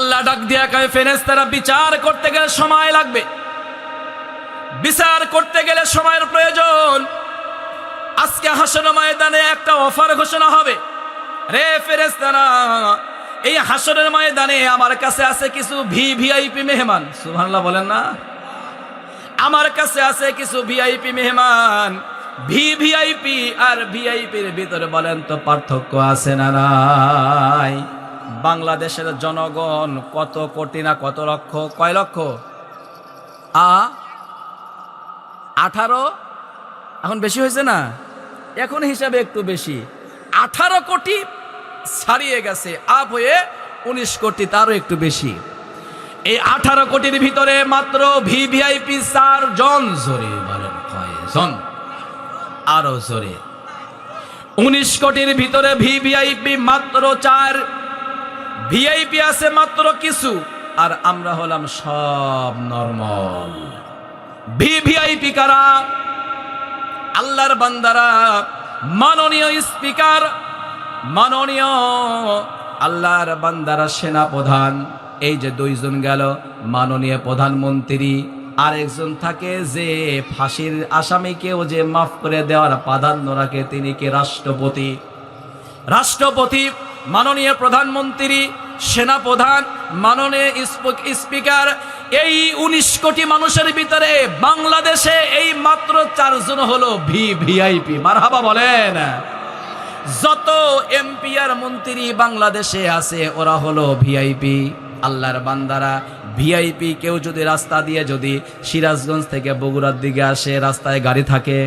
আল্লাহ ডাক দিয়া কয় ফেরেস্তারা বিচার করতে গেলে সময় লাগবে। বিচার করতে গেলে সময়ের প্রয়োজন। আজকে হাসন ময়দানে একটা অফার ঘোষণা হবে। রে ফেরেস্তারা এই হাসনের ময়দানে আমার কাছে আছে কিছু ভি ভিআইপি মেহমান। সুবহানাল্লাহ বলেন না। আমার কাছে আছে কিছু ভিআইপি মেহমান। ভি ভিআইপি আর ভিআইপির ভিতরে বলেন তো পার্থক্য আছে না নাই? বাংলাদেশের জনগণ কত কোটি না কত লক্ষ? কয় লক্ষ? আ? আঠারো? এখন বেশি হয়েছে না? এখন হিসাবে একটু বেশি। আঠারো কোটি ছাড়িয়ে গেছে, আপ হয়ে উনিশ কোটি, তারও একটু বেশি। এই আঠারো কোটির ভিতরে মাত্র ভিভিআইপি চার জন জোরে বলেন, কয়জন? আরও জোরে। উনিশ কোটির ভিতরে ভিভিআইপি মাত্র চার ভিআইপি আছে মাত্র কিছু, আর আমরা হলাম সব নর্মাল ভিভিআইপি কারা? আল্লাহর বান্দারা, মাননীয় স্পিকার, মাননীয় আল্লাহর বান্দারা সেনা প্রধান এই যে দুইজন গেল, মাননীয় প্রধানমন্ত্রী, আরেকজন থাকে যে ফাঁসির আসামিকেও যে মাফ করে দেওয়ার প্রাধান্য রাখে, তিনি কে রাষ্ট্রপতি? রাষ্ট্রপতি, মাননীয় প্রধানমন্ত্রী সেনাপ্রধান, মাননীয় স্পিকার, এই উনিশ কোটি মানুষের ভিতরে বাংলাদেশে এই মাত্র চারজন হলো ভি ভিআইপি মারহাবা বলেন। যত এমপি আর মন্ত্রী বাংলাদেশে আছে, ওরা হলো ভিআইপি। আল্লাহর বান্দারা, ভিআইপি কেউ যদি রাস্তা দিয়ে যদি সিরাজগঞ্জ থেকে বগুড়ার দিকে আসে, রাস্তায় গাড়ি থাকে,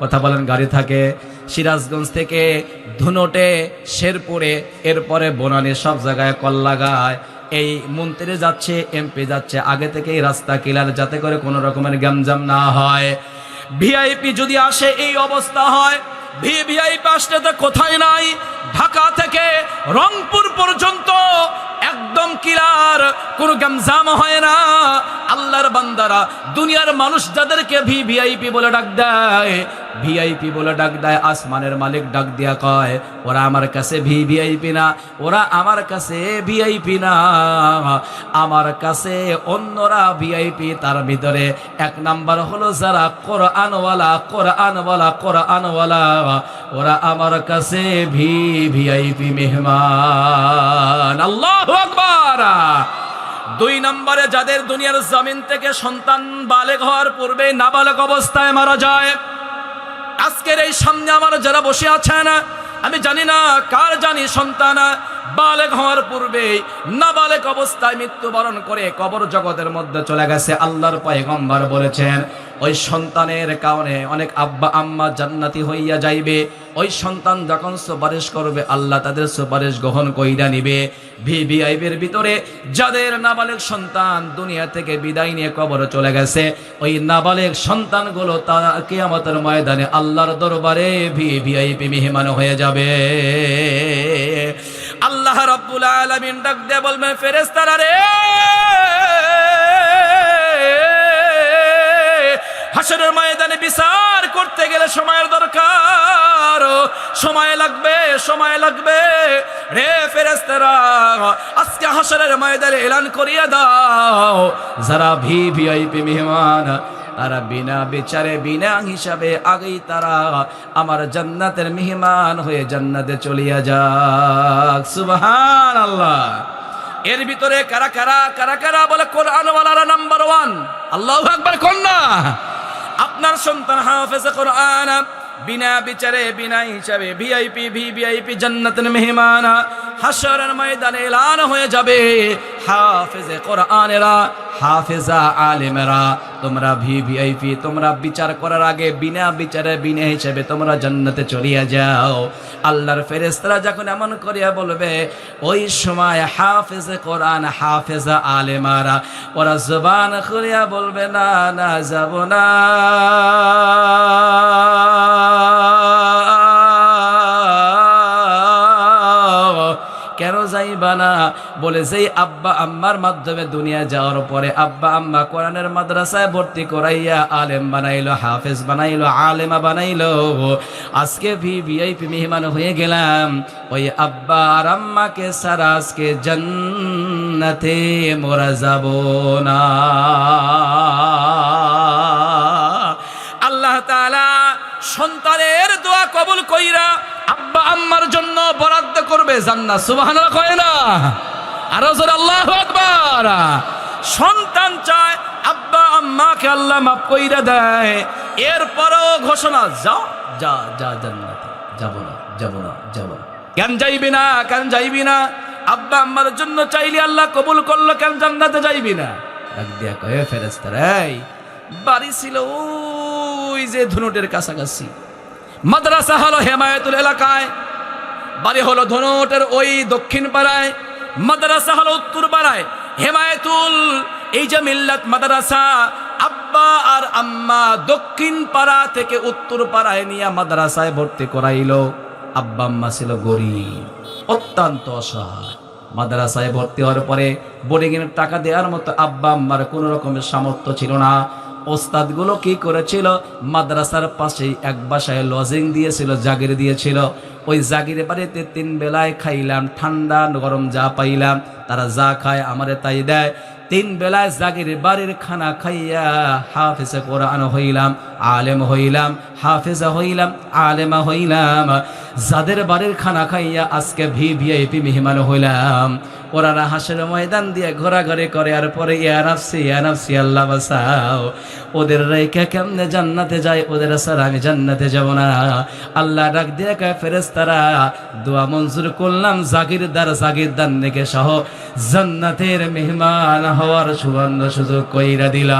কথা বলেন গাড়ি থাকে সিরাজগঞ্জ থেকে ধুনোটে, শেরপুরে, এরপরে বনানী সব জায়গায় কল লাগায়। এই মন্ত্রী যাচ্ছে, এমপি যাচ্ছে, আগে থেকেই রাস্তা ক্লিয়ার যাতে করে কোনো রকমের গ্যামজাম না হয়। ভিআইপি যদি আসে, এই অবস্থা হয়। ভিভিআইপি আসলে তো কোথায় নাই? ঢাকা থেকে রংপুর পর্যন্ত একদম কিলার, কোনো গ্যামজাম হয় না। আল্লাহর বান্দারা দুনিয়ার মানুষ যাদেরকে ভিভিআইপি বলে ডাক দেয় ভিআইপি বলে ডাক দেয়, আসমানের মালিক ডাক দিয়া কয়, ওরা আমার কাছে ভিভিআইপি না, ওরা আমার কাছে ভিআইপি না। আমার কাছে অন্যরা ভিআইপি তার ভিতরে। এক নাম্বার হলো যারা কোরআনওয়ালা কোরআনওয়ালা কোরআনওয়ালা, ওরা আমার কাছে ভি ভিআইপি মেহমান। আল্লাহ! দুই নম্বরে যাদের দুনিয়ার জমিন থেকে সন্তান বালেক হওয়ার পূর্বে নাবালক অবস্থায় মারা যায়। আজকের এই সামনে আমার যারা বসে আছেন, আমি জানি না কার জানি সন্তান বালেক হওয়ার পূর্বে নাবালেক অবস্থায় মৃত্যুবরণ করে কবর জগতের মধ্যে চলে গেছে। আল্লাহর পয়গম্বর বলেছেন, ওই সন্তানের কারণে অনেক আব্বা আম্মা জান্নাতি হইয়া যাইবে। ওই সন্তান যখন সুপারিশ করবে, আল্লাহ তাদের সুপারিশ গ্রহণ কইরা নিবে। ভিভিআইবের ভিতরে যাদের নাবালেক সন্তান দুনিয়া থেকে বিদায় নিয়ে কবর চলে গেছে, ওই নাবালেক সন্তানগুলো তারা কিয়ামতের ময়দানে আল্লাহর দরবারে ভিভিআইপি মেহমান হয়ে যাবে। আল্লাহ রাব্বুল আলামিন ডাক দিয়ে বলবেন ফেরেশতারা রে! হাসরের ময়দানে বিচার করতে গেলে সময়ের দরকার। সময় লাগবে সময় লাগবে। রে ফেরেস্তারা আজকে হাসরের ময়দানে এলান করিয়া দাও। যারা ভি ভিআইপি মেহমান তারা বিনা বিচারে, বিনা হিসাবে আগেই তারা আমার জান্নাতের মেহমান হয়ে জান্নাতে চলিয়া যাক। সুবহান আল্লাহ এর ভিতরে কারা কারা কারা কারা বলে কোরআনওয়ালারা নাম্বার ওয়ান? আল্লাহ আকবার, কোন না? আপনার সন্তান হাফেজে কোরআন, বিনা বিচারে, বিনা হিসাবে ভিআইপি ভি ভিআইপি জান্নাতের মেহমান হাসরের ময়দানে এলান হয়ে যাবে। হাফেজে কোরআনেরা হাফেজা আলেমেরা, তোমরা ভি ভিআইপি তোমরা বিচার করার আগে বিনা বিচারে বিনা হিসেবে তোমরা জান্নাতে চলিয়া যাও। আল্লাহর ফেরেশতারা যখন এমন করিয়া বলবে, ওই সময় হাফেজে কোরআন, হাফেজা আলেমারা, ওরা জবান করিয়া বলবে, না না, যাব না। যাইবা না। বলে, যেই আব্বা আম্মার মাধ্যমে দুনিয়া যাওয়ার পরে আব্বা আম্মা কোরআনের মাদ্রাসায় ভর্তি করাইয়া আলেম বানাইলো, হাফেজ বানাইলো, আলেমা বানাইলো, আজকে ভি ভিআইপি মেহমান হয়ে গেলাম। ওই আব্বা আর আম্মাকে সারা আজকে জান জান্নাতে মোরা যাব না। আল্লাহ তাআলা সন্তানের দোয়া কবুল কইরা আব্বা আম্মার জন্য করবে জান্নাত, সুবহানাল্লাহ কয় না? আরও জোরে আল্লাহু আকবার। সন্তান চায়, আব্বা, আম্মাকে আল্লাহ মাফ কইরা দেয়। এরপরও ঘোষণা, যাও, যা যা জান্নাতে, যাব না যাব না যাব না। কেন যাইবি না, কেন যাইবি না? আব্বা, আম্মার জন্য চাইলে আল্লাহ কবুল করল, কেন জান্নাতে যাইবি না? ডাক দিয়া কয়ে ফেরেস্তারাই বাড়ি ছিল ওই যে ধনুটের কাছাকাছি। মাদ্রাসা হলো হেমায়তুল এলাকায়। বাড়ি হলো ধনুটের ওই দক্ষিণ পাড়ায়, মাদ্রাসা হলো উত্তর পাড়ায়। হেমায়তুল এই যে মিল্লাত মাদ্রাসা, আব্বা আর আম্মা দক্ষিণ পাড়া থেকে উত্তর পাড়ায় নিয়ে মাদ্রাসায় ভর্তি করাইল। আব্বা আম্মা ছিল গরিব, অত্যন্ত অসহায়। মাদ্রাসায় ভর্তি হওয়ার পরে বোর্ডিং এর টাকা দেওয়ার মতো আব্বা আম্মার কোনো রকমের সামর্থ্য ছিল না। ওস্তাদগুলো কি করেছিল? মাদ্রাসার পাশেই এক বাসায় লজিং দিয়েছিল, জাগির দিয়েছিল। ওই জাগির বাড়িতে তিন বেলায় খাইলাম, ঠান্ডা, গরম যা পাইলাম, তারা যা খায় আমারে তাই দেয়। তিন বেলায় জাগির বাড়ির খানা খাইয়া হাফেজে কোরআন হইলাম, আলেম হইলাম। হাফেজা হইলাম, আলেমা হইলাম, যাদের বাড়ির খানা খাইয়া আজকে ভি ভিআইপি মেহমান হইলাম, ওরা হাসের ময়দান দিয়ে ঘোরাঘুরি করে আর পরে ইয়ানাফসি ইয়ানাফসি আল্লাহ বাসাও ওদের রেখে কেমনে জান্নাতে যায়, ওদের স্যার আমি জান্নাতে যাব না। আল্লাহ ডাক দিয়ে কয় ফেরেস্তারা দোয়া মঞ্জুর করলাম, জাগিরদার জাগিরদার নেকে সহ জান্নাতের মেহমান হওয়ার সুবর্ণ সুযোগ কইরা দিলাম।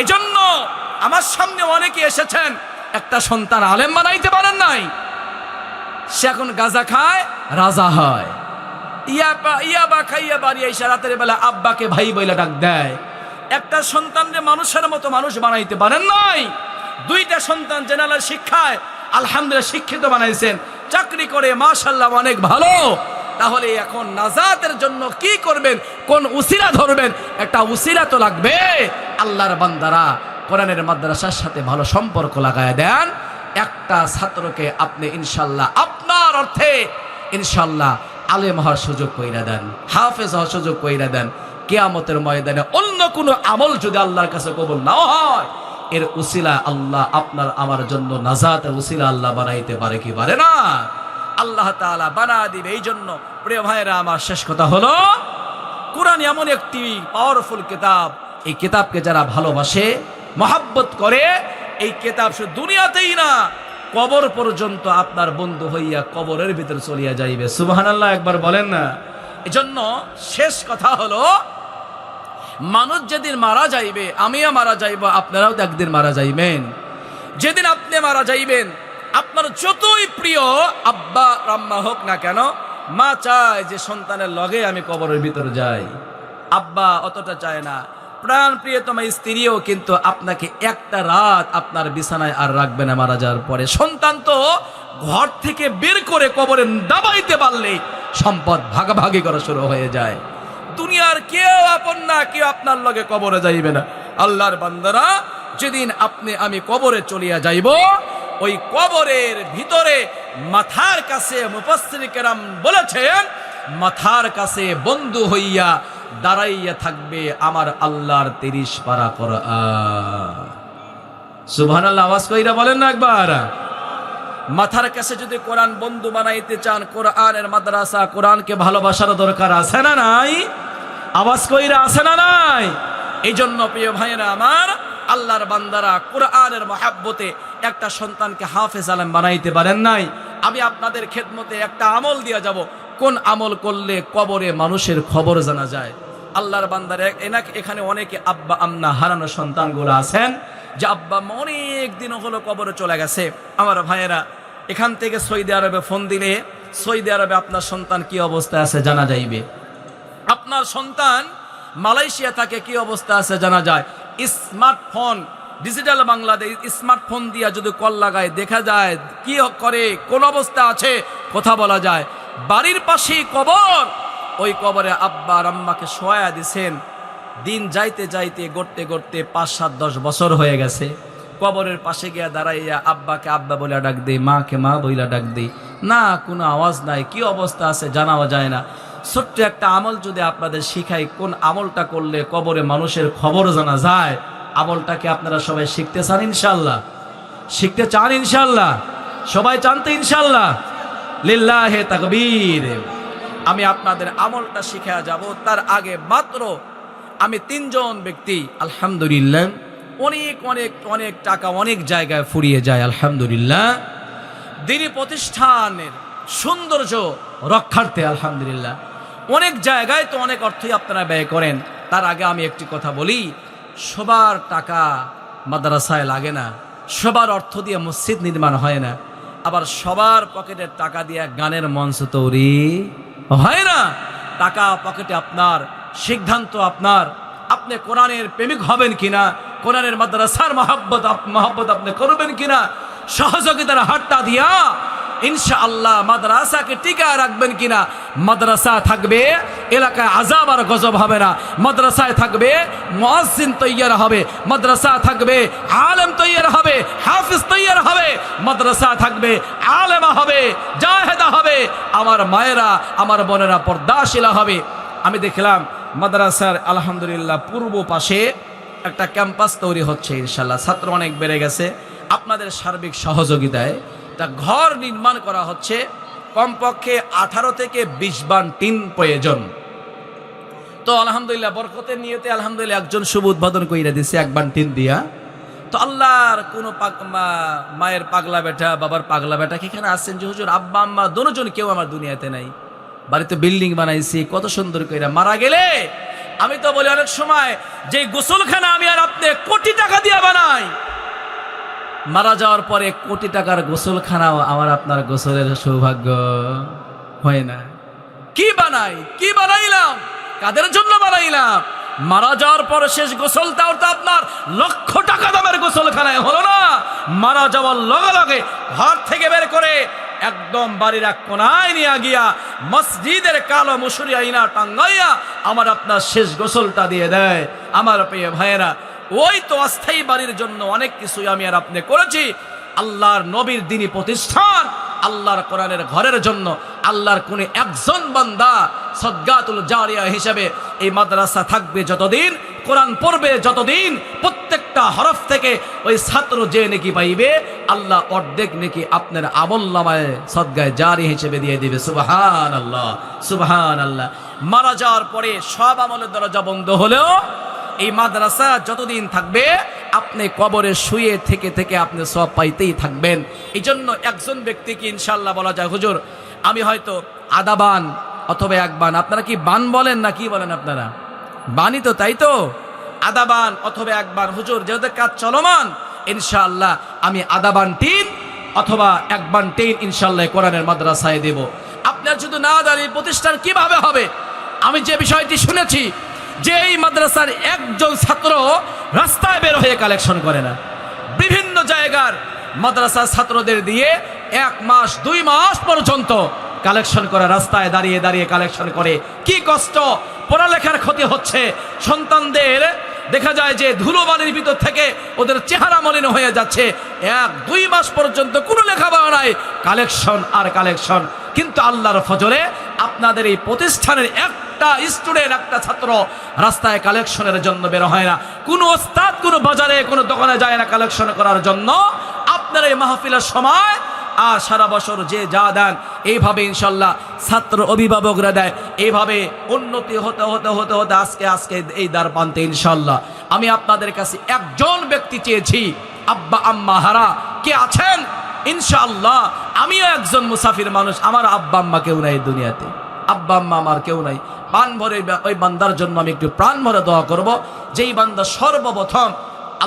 এজন্য আমার সামনে অনেকে এসেছেন। একটা সন্তান আলেম বানাইতে পারেন নাই। সে এখন গাজা খায়, রাজা হয়। ইয়া বা, ইয়া খাইয়া রাতের বেলা আব্বাকে ভাই বইলা ডাক দেয়। একটা মানুষের মতো মানুষ বানাইতে পারেন নাই। দুইটা সন্তান শিক্ষায় আলহামদুলিল্লাহ শিক্ষিত বানাইছেন। চাকরি করে মাশাল্লাহ অনেক ভালো। তাহলে এখন নাজাতের জন্য কি করবেন? কোন উসিলা ধরবেন? একটা উসিলা তো লাগবে। আল্লাহর বান্দারা কোরআনের মাদ্রাসার সাথে ভালো সম্পর্ক লাগায় দেন। একটা ছাত্রকে আপনি ইনশাল্লাহ আপনার অর্থে ইনশাল্লাহ আলেম হওয়ার সুযোগ কইরা দেন, হাফেজ হওয়ার সুযোগ কইরা দেন। কেয়ামতের ময়দানে অন্য কোনো আমল যদি আল্লাহর কাছে কবুল নাও হয়, এর উসিলা আল্লাহ আপনার, আমার জন্য নাজাতের উসিলা আল্লাহ বানাইতে পারে কি পারে না? আল্লাহ তাআলা বানা দিবে। এই জন্য প্রিয় ভাইরা আমার শেষ কথা হলো, কোরআন এমন একটি পাওয়ারফুল কিতাব। এই কিতাবকে যারা ভালোবাসে, মহাব্বত করে, এই কিতাব শুধু দুনিয়াতেই না, কবর পর্যন্ত আপনার বন্ধু হইয়া কবরের ভিতরে চলিয়া যাইবে। সুবহানাল্লাহ, একবার বলেন না। এজন্য শেষ কথা হলো, মানুষ যেদিন মারা যাইবে, আমিও মারা যাইব, আপনারাও তো একদিন মারা যাইবেন। যেদিন আপনি মারা যাইবেন আপনার যতই প্রিয় আব্বা রাম্মা হোক না কেন, মা চায় যে সন্তানের লগে আমি কবরের ভিতরে যাই। আব্বা অতটা চায় না। প্রাণ প্রিয়তমা স্ত্রীও কিন্তু আপনাকে একটা রাত আপনার বিছানায় আর রাখবে না মারা যাওয়ার পরে। সন্তান তো ঘর থেকে বের করে কবরে দাবাইতে পারলে সম্পদ ভাগাভাগি করা শুরু হয়ে যায়। দুনিয়ার কেউ আপন না, কেউ আপনার লগে কবরে যাইবে না। আল্লাহর বান্দারা, যেদিন আপনি, আমি কবরে চলিয়া যাইব ওই কবরের ভিতরে মাথার কাছে মুফাসসির কেরাম বলেছেন, মাথার কাছে বন্ধু হইয়া দাঁড়াইয়া থাকবে আমার আল্লাহর তিরিশ পারা করা সুবহানাল্লাহ, আওয়াজ কইরা বলেন না একবার। মাথার কাছে যদি কোরআন বন্ধু বানাইতে চান, কোরআনের মাদ্রাসা কোরআনকে ভালোবাসার দরকার আছে না নাই? আওয়াজ কইরা আছে না নাই? এই জন্য প্রিয় ভাইয়েরা আমার, আল্লাহর বান্দারা কোরআনের মহাব্বতে একটা সন্তানকে হাফেজ আলম বানাইতে পারেন নাই। আমি আপনাদের খেদমতে একটা আমল দিয়া যাব। কোন আমল করলে কবরে মানুষের খবর জানা যায়? আল্লাহর বান্দার এনাকে এখানে অনেকে আব্বা আম্না হারানো সন্তানগুলো আছেন, যে আব্বা অনেক দিন হলো কবরে চলে গেছে। আমার ভাইয়েরা, এখান থেকে সৌদি আরবে ফোন দিলে সৌদি আরবে আপনার সন্তান কি অবস্থায় আছে জানা যাইবে। আপনার সন্তান মালয়েশিয়া থাকে কি অবস্থা আছে জানা যায়। স্মার্টফোন ডিজিটাল বাংলাদেশ স্মার্টফোন দিয়া যদি কল লাগায়, দেখা যায়, কি করে, কোন অবস্থা আছে, কথা বলা যায়। বাড়ির পাশেই কবর, ওই কবরে আব্বা আম্মাকে শোয়া দিছেন। দিন যাইতে যাইতে, গড়তে গড়তে পাঁচ, সাত, দশ বছর হয়ে গেছে। কবরের পাশে গিয়া দাঁড়াইয়া আব্বাকে আব্বা বলে ডাক দিই, মাকে মা বইলা ডাক দিই। না, কোনো আওয়াজ নাই, কি অবস্থা আছে জানাও যায় না। ছোট্ট একটা আমল যদি আপনাদের শিখাই, কোন আমলটা করলে কবরে মানুষের খবর জানা যায়? আমলটাকে আপনারা সবাই শিখতে চান ইনশাল্লাহ শিখতে চান ইনশাল্লাহ সবাই জানতে ইনশাল্লাহ লিল্লাহে তাকবীর। আমি আপনাদের আমলটা শিখা যাব, তার আগে মাত্র আমি তিনজন ব্যক্তি, আলহামদুলিল্লাহ, অনেক অনেক অনেক টাকা অনেক জায়গায় ফুরিয়ে যায়, আলহামদুলিল্লাহ। দিনী প্রতিষ্ঠানের সৌন্দর্য রক্ষার্থে, আলহামদুলিল্লাহ। অনেক জায়গায় তো অনেক অর্থই আপনারা ব্যয় করেন। তার আগে আমি একটি কথা বলি সবার টাকা মাদ্রাসায় লাগে না, সবার অর্থ দিয়ে মসজিদ নির্মাণ হয় না, আবার সবার পকেটের টাকা দিয়ে গানের মঞ্চ তৈরি হয় না। টাকা পকেটে আপনার, সিদ্ধান্ত আপনার, আপনি কোরআনের প্রেমিক হবেন কিনা, কোরআনের মাদ্রাসার মহাব্বত মহাব্বত আপনি করবেন কিনা, সহযোগিতার হাতটা দিয়া ইনশা আল্লাহ মাদ্রাসাকে টিকা রাখবেন কিনা? মাদ্রাসা থাকবে, এলাকায় আজাব আর গজব হবে না। মাদ্রাসায় থাকবে, মুয়াজ্জিন তৈয়ার হবে। মাদ্রাসা থাকবে, আলেম তৈয়ার হবে, হাফিজ তৈয়ার হবে। মাদ্রাসা থাকবে, আলেমা হবে, জাহেদা হবে। আমার মায়েরা, আমার বোনেরা পর্দাশিলা হবে। আমি দেখলাম মাদ্রাসার আলহামদুলিল্লাহ পূর্ব পাশে একটা ক্যাম্পাস তৈরি হচ্ছে ইনশাল্লাহ ছাত্র অনেক বেড়ে গেছে। আপনাদের সার্বিক সহযোগিতায় তা ঘর নির্মাণ করা হচ্ছে কমপক্ষে আঠারো থেকে বিশ বান টিন প্রয়োজন। তো আলহামদুলিল্লাহ, বরকতের নিয়তে আলহামদুলিল্লাহ একজন শুভ উদ্বোধন কইরা দিছে এক বান টিন দিয়া। তো আল্লাহর কোনো মায়ের পাগলা বেটা, বাবার পাগলা বেটা কি এখানে আসছেন যে হুজুর? আব্বা, আম্মা দুজন কেউ আমার দুনিয়াতে নাই। বাড়িতে বিল্ডিং বানাইছি, কত সুন্দর কইরা মারা গেলে? আমি তো বলি অনেক সময়, যে গোসলখানা আমি আর আপনি কোটি টাকা দিয়ে বানাই মারা যাওয়ার পরে কোটি টাকার গোসলখানাও আমার আপনার গোসলের সৌভাগ্য হয় না। কি বানাই? কি বানাইলাম? কাদের জন্য বানাইলাম? মারা যাওয়ার পর শেষ গোসলটাও তো আপনার লক্ষ টাকা দামের গোসলখানায় হলো না। মারা যাওয়ার লগে লগে ঘর থেকে বের করে একদম বাড়ির এক কোনায় নিয়ে গিয়া মসজিদের কালো মুসুরি আইনা টাঙ্গাইয়া আমার আপনার শেষ গোসলটা দিয়ে দেয়। আমার প্রিয় ভাইয়েরা ওই তো অস্থায়ী বাড়ির জন্য অনেক কিছুই আমি আর আপনি করেছি। আল্লাহর নবীর দিনী প্রতিষ্ঠান, আল্লাহর কোরআনের ঘরের জন্য, আল্লাহর কোন একজন বান্দা সদ্গাতুল জারিয়া হিসাবে এই মাদ্রাসা থাকবে যতদিন, কোরআন পড়বে যতদিন, প্রত্যেকটা হরফ থেকে ওই ছাত্র যে নেকি পাইবে, আল্লাহ অর্ধেক নেকি আপনার আবল্লামায় সদ্গায় জারি হিসেবে দিয়ে দিবে। সুবাহান আল্লাহ সুবাহান আল্লাহ মারা যাওয়ার পরে সব আমলের দরজা বন্ধ হলেও এই মাদ্রাসা যতদিন থাকবে, আপনি কবরে শুয়ে থেকে থেকে আপনি সব পাইতেই থাকবেন। এই জন্য একজন ব্যক্তিকে ইনশাল্লাহ বলা যায়, হুজুর, আমি হয়তো আধা বান অথবা এক বান। আপনারা কি বান বলেন না কি বলেন আপনারা? বানই তো, তাই তো? আধা বান অথবা এক বান, হুজুর, যেহেতু কাজ চলমান, ইনশাআল্লাহ আমি আধা বান টিন অথবা এক বান ইনশাল্লাহ কোরআনের মাদ্রাসায় দেব। আপনার শুধু না দাঁড়িয়ে প্রতিষ্ঠান কীভাবে হবে? আমি যে বিষয়টি শুনেছি যে এই মাদ্রাসার একজন ছাত্র রাস্তায় বের হয়ে কালেকশন করে না। বিভিন্ন জায়গার মাদ্রাসার ছাত্রদের দিয়ে এক মাস, দুই মাস পর্যন্ত কালেকশন করে, রাস্তায় দাঁড়িয়ে দাঁড়িয়ে কালেকশন করে। কি কষ্ট! পড়ালেখার ক্ষতি হচ্ছে সন্তানদের দেখা যায় যে ধুলোবালির ভিতর থেকে ওদের চেহারা মলিন হয়ে যাচ্ছে। এক, দুই মাস পর্যন্ত কোনো লেখাপড়া নাই। কালেকশন আর কালেকশন কিন্তু আল্লাহর ফজরে আপনাদের এই প্রতিষ্ঠানের একটা স্টুডেন্ট একটা ছাত্র রাস্তায় কালেকশনের জন্য বের হয় না। কোনো ওস্তাদ, কোনো বাজারে, কোনো দোকানে যায় না কালেকশন করার জন্য। আপনার এই মাহফিলের সময় আর সারা বছর যে যা দেন, এইভাবে ইনশাল্লাহ ছাত্র অভিভাবকরা দেয়। এইভাবে উন্নতি হতে হতে হতে হতে আজকে আজকে এই দ্বার পান্তে ইনশাল্লাহ। আমি আপনাদের কাছে একজন ব্যক্তি চেয়েছি, আব্বা, আম্মা, হারা, কে আছেন? ইনশাল্লাহ আমিও একজন মুসাফির মানুষ, আমার আব্বা, আম্মা কেউ নাই দুনিয়াতে। আব্বা, আম্মা আমার কেউ নাই। প্রাণ ভরে ওই বান্দার জন্য আমি একটু প্রাণ ভরে দোয়া করব। যেই বান্দা সর্বপ্রথম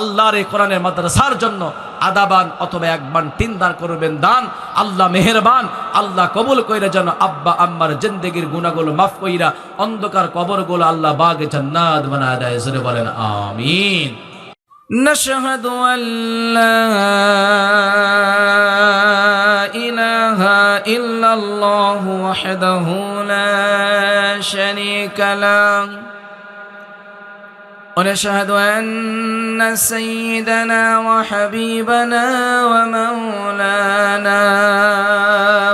আল্লাহর এই কোরআনের মাদ্রাসার জন্য আদাবান অথবা একবান তিন দান করবেন দান। আল্লাহ মেহেরবান, আল্লাহ কবুল কইরা যেন আব্বা আম্মার জিন্দগির গুণাগুলো মাফ কইরা অন্ধকার কবরগুলো আল্লাহ বাগে জান্নাত বানায় দেয়। জোরে বলেন, আমিন। نشهد أن لا إله إلا الله وحده لا شريك له ونشهد أن سيدنا وحبيبنا ومولانا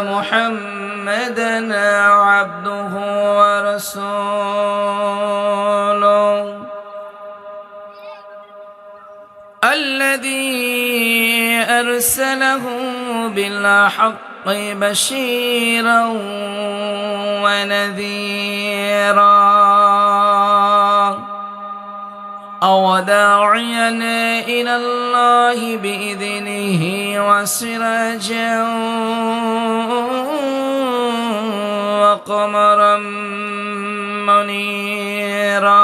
محمدا عبده ورسوله. الذي أرسله بالحق بشيرا ونذيرا. أو داعيا إلى الله بإذنه وسراجا وقمرا منيرا.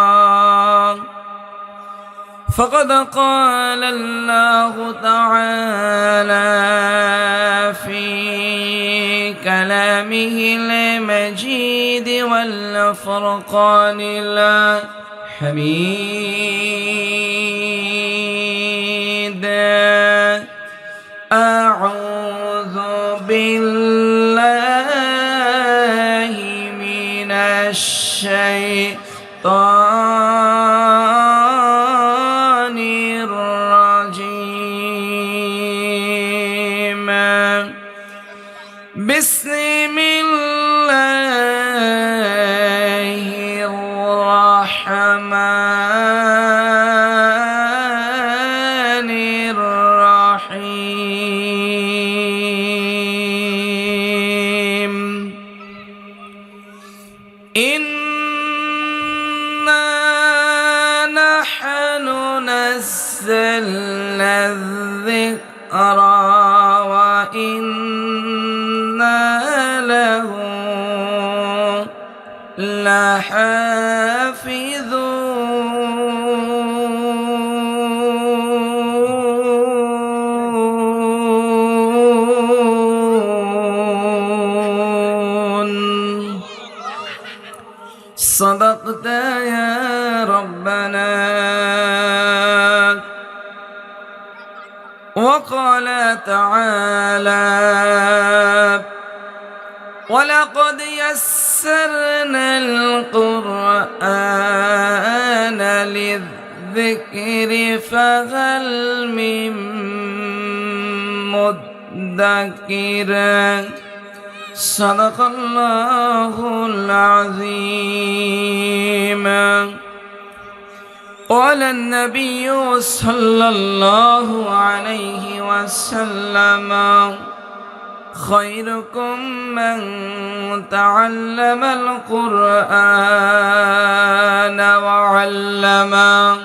فقد قال الله تعالى في كلامه المجيد والفرقان الحميد إنا نحن نزلنا الذكر وإنا له لحافظون وقال تعالى ولقد يسرنا القرآن للذكر فهل من مدكر. صدق الله العظيم. قال النبي صلى الله عليه وسلم خيركم من تعلم القرآن وعلمه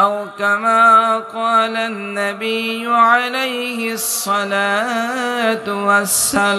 أو كما قال النبي عليه الصلاة والسلام.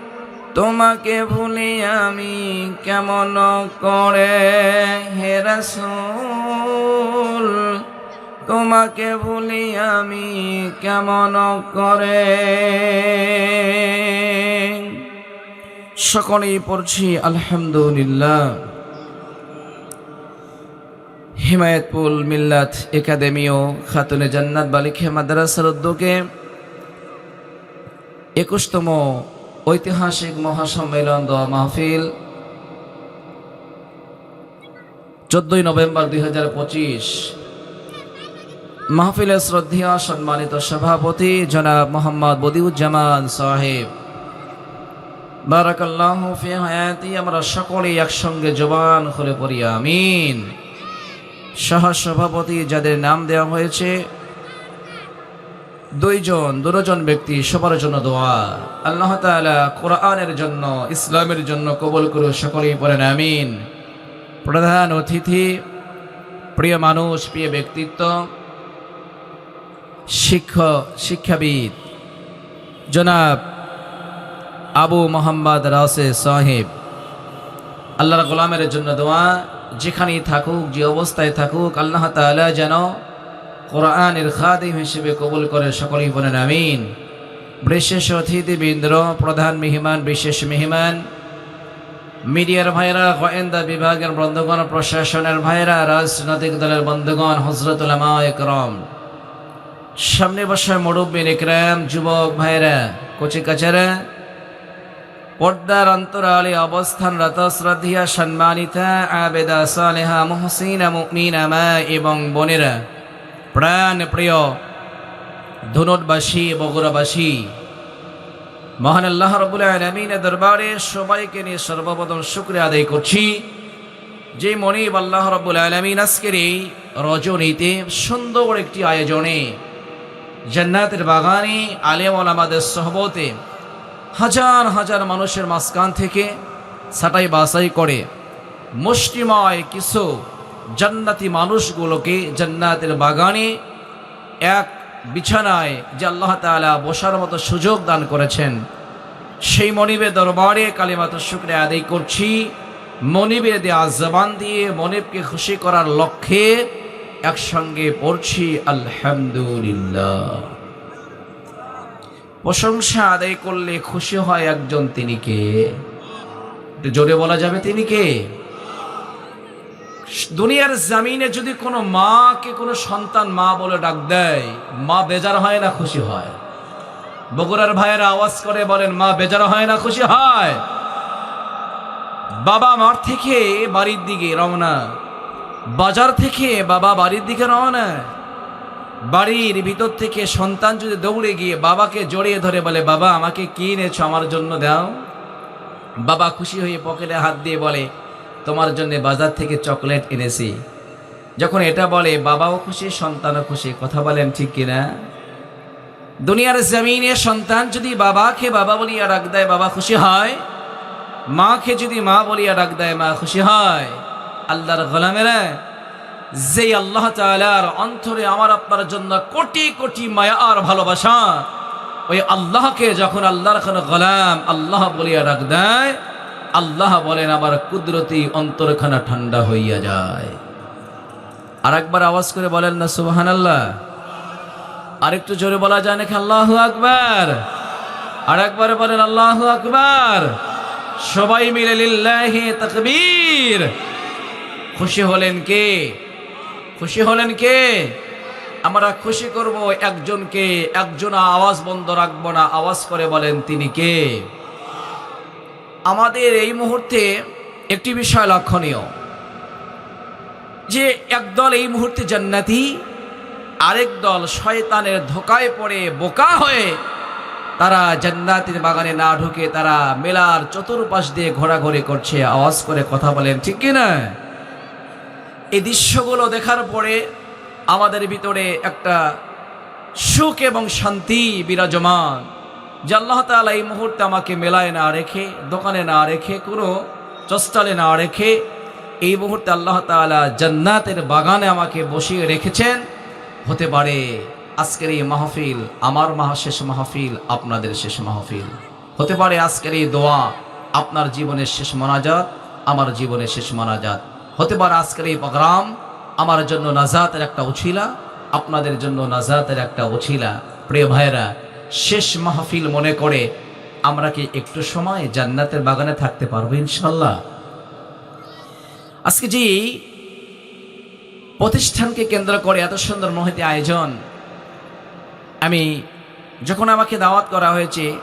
তোমাকে ভুলি আমি কেমন করে? হেরাসুল তোমাকে ভুলি আমি কেমন করে? সকলেই পড়ছি আলহামদুলিল্লাহ। হিমায়তপুল মিল্লাত একাডেমি ও খাতুনে জান্নাত বালিকা মাদ্রাসার উদ্যোগে একুশতম ঐতিহাসিক মহাসম্মেলন দোয়া মাহফিল চোদ্দই নভেম্বর দুই হাজার পঁচিশ। মাহফিলের শ্রদ্ধেয় সম্মানিত সভাপতি জনাব মোহাম্মদ বদিউজ্জামান সাহেব। বারাকাল্লাহ ফি হায়াতি, আমরা সকলেই একসঙ্গে জবান খুলে পড়ি, আমিন। সহ সভাপতি যাদের নাম দেওয়া হয়েছে দুইজন, দুজন ব্যক্তি সবার জন্য দোয়া। আল্লাহ তাআলা কোরআনের জন্য, ইসলামের জন্য কবুল করু সকলেই পড়েন আমিন। প্রধান অতিথি, প্রিয় মানুষ, প্রিয় ব্যক্তিত্ব শিক্ষক শিক্ষাবিদ, জনাব আবু মোহাম্মদ রাসে সাহেব, আল্লাহর গোলামের জন্য দোয়া। যেখানেই থাকুক, যে অবস্থায় থাকুক, আল্লাহ তাআলা যেন কোরআনের খাদিম হিসেবে কবুল করে সকলেই বলেন আমিন। বিশেষ অতিথিবৃন্দ, প্রধান মেহমান, বিশেষ মেহমান, মিডিয়ার ভাইরা, গোয়েন্দা বিভাগের বন্ধুগণ, প্রশাসনের ভাইরা, রাজনৈতিক দলের বন্ধুগণ হজরতুলামা একরম সামনে বসে মুরব্বিন ইকরাম, যুবক ভাইরা, কচি কাচারা, পর্দার অন্তরালে অবস্থানরত, শ্রদ্ধিয়া, সম্মানিতা, আবেদা, সালেহা, মুহসিনা, মুমিনা মা এবং বোনেরা। প্রাণ প্রিয় ধনুটবাসী বগুড়াবাসী, মহান আল্লাহ রবুল আলমিনের দরবারে সবাইকে নিয়ে সর্বপ্রথম শুক্রিয়া আদায় করছি। যে মনিব আল্লাহ রবুল আলমিন আজকের এই রজনীতে সুন্দর একটি আয়োজনে জান্নাতের বাগানে আলেম আমাদের সহবতে হাজার হাজার মানুষের মাঝখান থেকে ছাটাই বাছাই করে মুষ্টিময় কিছু জান্নাতি মানুষগুলোকে জান্নাতের বাগানে এক বিছানায় যে আল্লাহ তাআলা বসার মতো সুযোগ দান করেছেন, সেই মনিবের দরবারে কালিমাত শুক্রে আদায় করছি। মনিবের দেওয়া জবান দিয়ে মনিবকে খুশি করার লক্ষ্যে একসঙ্গে পড়ছি, আলহামদুলিল্লাহ। প্রশংসা আদায় করলে খুশি হয় একজন তিনি কে? জোরে বলা যাবে তিনি কে? দুনিয়ার জামিনে যদি কোনো মাকে কোনো সন্তান মা বলে ডাক দেয়, মা বেজার হয় না, খুশি হয়? বগুড়ার ভাইয়েরা আওয়াজ করে বলেন, মা বেজার হয় না, খুশি হয়? বাবা মার থেকে বাড়ির দিকে রওনা। বাজার থেকে বাবা বাড়ির দিকে রওনা। বাড়ির ভিতর থেকে সন্তান যদি দৌড়ে গিয়ে বাবাকে জড়িয়ে ধরে বলে, বাবা, আমাকে কি এনেছো আমার জন্য দাও। বাবা খুশি হয়ে পকেটে হাত দিয়ে বলে তোমার জন্য বাজার থেকে চকলেট এনেছি। যখন এটা বলে, বাবাও খুশি, সন্তানও খুশি, কথা বলেন ঠিক কিনা? দুনিয়ার জমিনে সন্তান যদি বাবাকে বাবা বলিয়া ডাক দেয়, বাবা খুশি হয়? মাকে যদি মা বলিয়া ডাক দেয়, মা খুশি হয়? আল্লাহর গোলামেরা যে আল্লাহ তাআলার অন্তরে আমার আপনার জন্য কোটি কোটি মায়া আর ভালোবাসা, ওই আল্লাহকে যখন আল্লাহর কোনো গোলাম আল্লাহ বলিয়া ডাক দেয় আল্লাহ বলেন, আমার কুদরতি অন্তরখানা ঠান্ডা হইয়া যায়। আর একবার আওয়াজ করে বলেন না সুবাহান আল্লাহ আরেকটু জোরে বলা যায় নাকি, আল্লাহ আকবার? আর একবার বলেন, আল্লাহ আকবার। সবাই মিলে তাকবীর। খুশি হলেন কে? খুশি হলেন কে? আমরা খুশি করব একজনকে, একজন আওয়াজ বন্ধ রাখব না। আওয়াজ করে বলেন, তিনি কে? আমাদের এই মুহূর্তে একটি বিষয় লক্ষণীয়, যে একদল এই মুহূর্তে জান্নাতি, আরেক দল শয়তানের ধোকায় পড়ে বোকা হয়ে তারা জান্নাতের বাগানে না ঢুকে তারা মেলার চতুর্পাশ দিয়ে ঘোরাঘুরি করছে, আওয়াজ করে কথা বলেন, ঠিক কি না? এই দৃশ্যগুলো দেখার পরে আমাদের ভিতরে একটা সুখ এবং শান্তি বিরাজমান। যে আল্লাহ তালা এই মুহূর্তে আমাকে মেলায় না রেখে, দোকানে না রেখে, কোনো চস্টালে না রেখে এই মুহূর্তে আল্লাহ তালা জান্নাতের বাগানে আমাকে বসিয়ে রেখেছেন। হতে পারে আজকের এই মাহফিল, আমার শেষ মাহফিল, আপনাদের শেষ মাহফিল। হতে পারে আজকের এই দোয়া, আপনার জীবনের শেষ মোনাজাত, আমার জীবনের শেষ মোনাজাত। হতে পারে আজকের এই প্রোগ্রাম, আমার জন্য নাজাতের একটা উছিলা, আপনাদের জন্য নাজাতের একটা উছিলা। প্রিয় ভাইরা শেষ মাহফিল মনে করে আমরা কি একটু সময় জান্নাতের বাগানে থাকতে পারব ইনশাল্লাহ আজকে যে প্রতিষ্ঠানকে কেন্দ্র করে এত সুন্দর মহিতে আয়োজন, আমি যখন আমাকে দাওয়াত করা হয়েছে,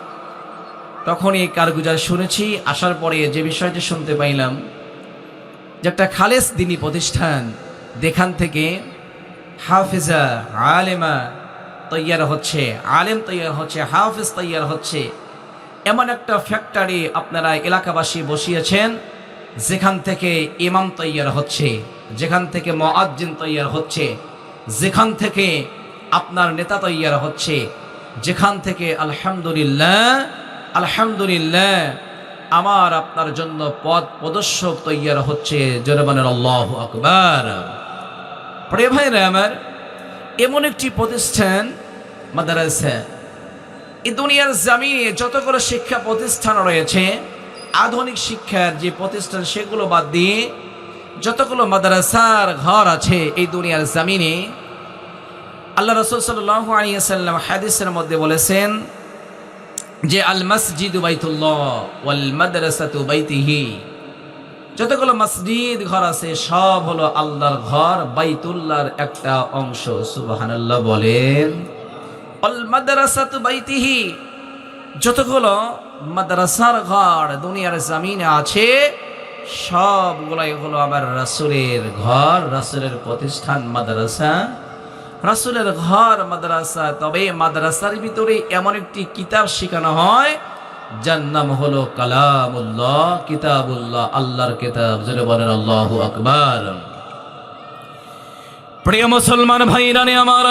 তখনই কারগুজার শুনেছি, আসার পরে যে বিষয়টি শুনতে পাইলাম যে একটা খালেস দিনী প্রতিষ্ঠান দেখান থেকে হাফিজা, আলেমা তৈয়ার হচ্ছে, আলেম তৈয়ার হচ্ছে, হাফিজ তৈয়ার হচ্ছে। এমন একটা ফ্যাক্টরি আপনারা এলাকাবাসী বসিয়েছেন, যেখান থেকে ইমাম তৈয়ার হচ্ছে, যেখান থেকে মআজ্জিন তৈয়ার হচ্ছে, যেখান থেকে আপনার নেতা তৈয়ার হচ্ছে, যেখান থেকে আলহামদুলিল্লাহ আলহামদুলিল্লাহ, আমার আপনার জন্য পদ প্রদর্শক তৈয়ার হচ্ছে জনবানের আল্লাহ আকবার। প্রে ভাইরা আমার, এমন একটি প্রতিষ্ঠান মাদারাসা। এই দুনিয়ার জামিনে যতগুলো শিক্ষা প্রতিষ্ঠান রয়েছে, আধুনিক শিক্ষার যে প্রতিষ্ঠান সেগুলো বাদ দিয়ে যতগুলো মাদ্রাসার ঘর আছে এই দুনিয়ার জামিনে, আল্লাহ রসুল সাল্লাল্লাহু আলাইহি ওয়াসাল্লাম হাদিসের মধ্যে বলেছেন যে, আল মসজিদ বাইতুল্লাহ ওয়াল মাদ্রাসাতু বাইতিহি। যতগুলো মসজিদ ঘর আছে, সব হলো আল্লাহর ঘর, বাইতুল্লাহর একটা অংশ। সুবহানাল্লাহ বলেন। অল বাইতিহি। যতগুলো মাদ্রাসার ঘর দুনিয়ার জমিনে আছে, সবগুলাই হলো আমার রাসুলের ঘর, রাসুলের প্রতিষ্ঠান মাদ্রাসা। রাসুলের ঘর, মাদ্রাসা, তবে মাদ্রাসার ভিতরে এমন একটি কিতাব শেখানো হয়, যার নাম হলো কালামুল্লাহ, কিতাবুল্লাহ, আল্লাহর কিতাব যেটা বলেন আল্লাহ আকবার। প্রিয় মুসলমান ভাইরানে আমার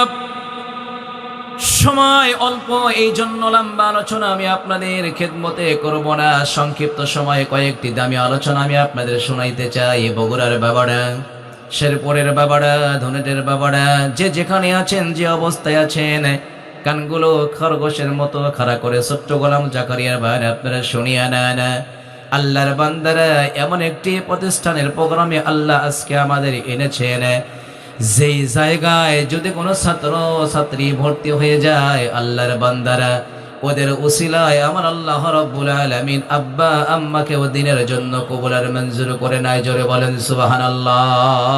সময় অল্প এই জন্য লম্বা আলোচনা আমি আপনাদের খেদমতে করব না। সংক্ষিপ্ত সময়ে কয়েকটি দামি আলোচনা আমি আপনাদের শোনাইতে চাই। বগুড়ার বাবারা শেরপুরের বাবারা ধনেটের বাবারা যে যেখানে আছেন, যে অবস্থায় আছেন, কানগুলো খরগোশের মতো খাড়া করে ছোট্ট গোলাম জাকারিয়ার ভাই আপনারা শুনিয়া নেন। আল্লাহর বান্দারা এমন একটি প্রতিষ্ঠানের প্রোগ্রামে আল্লাহ আজকে আমাদের এনেছেন। যেই জায়গায় যদি কোনো ছাত্র ছাত্রী ভর্তি হয়ে যায় আল্লাহর বান্দারা, ওদের উসিলায় আমার আল্লাহ রব্বুল আলমিন আব্বা আম্মাকে ও দিনের জন্য কবুলার মঞ্জুর করে নাই জোরে বলেন সুবহানাল্লাহ।